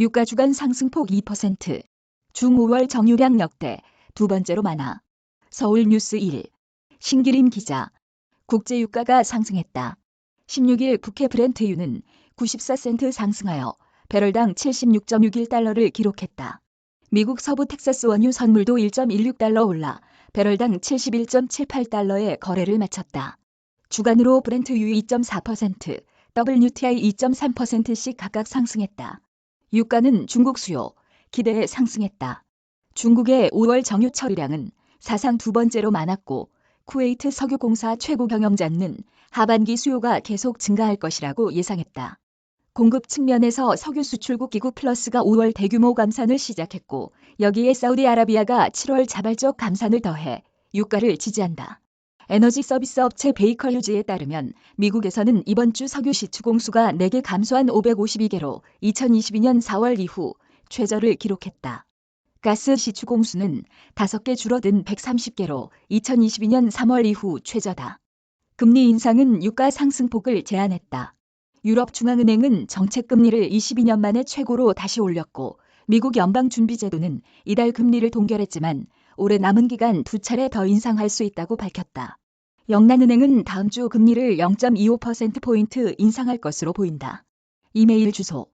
유가 주간 상승폭 2%. 중 5월 정유량 역대 두 번째로 많아. 서울 뉴스 1. 신기림 기자. 국제 유가가 상승했다. 16일 국회 브렌트유는 94센트 상승하여 배럴당 76.61달러를 기록했다. 미국 서부 텍사스 원유 선물도 1.16달러 올라 배럴당 71.78달러의 거래를 마쳤다. 주간으로 브렌트유 2.4%, WTI 2.3%씩 각각 상승했다. 유가는 중국 수요, 기대에 상승했다. 중국의 5월 정유 처리량은 사상 두 번째로 많았고 쿠웨이트 석유공사 최고 경영자는 하반기 수요가 계속 증가할 것이라고 예상했다. 공급 측면에서 석유 수출국 기구 플러스가 5월 대규모 감산을 시작했고 여기에 사우디아라비아가 7월 자발적 감산을 더해 유가를 지지한다. 에너지 서비스 업체 베이컬 휴즈에 따르면 미국에서는 이번 주 석유 시추 공수가 4개 감소한 552개로 2022년 4월 이후 최저를 기록했다. 가스 시추 공수는 5개 줄어든 130개로 2022년 3월 이후 최저다. 금리 인상은 유가 상승폭을 제한했다. 유럽 중앙은행은 정책 금리를 22년 만에 최고로 다시 올렸고 미국 연방준비제도는 이달 금리를 동결했지만 올해 남은 기간 두 차례 더 인상할 수 있다고 밝혔다. 영란은행은 다음 주 금리를 0.25%포인트 인상할 것으로 보인다. 이메일 주소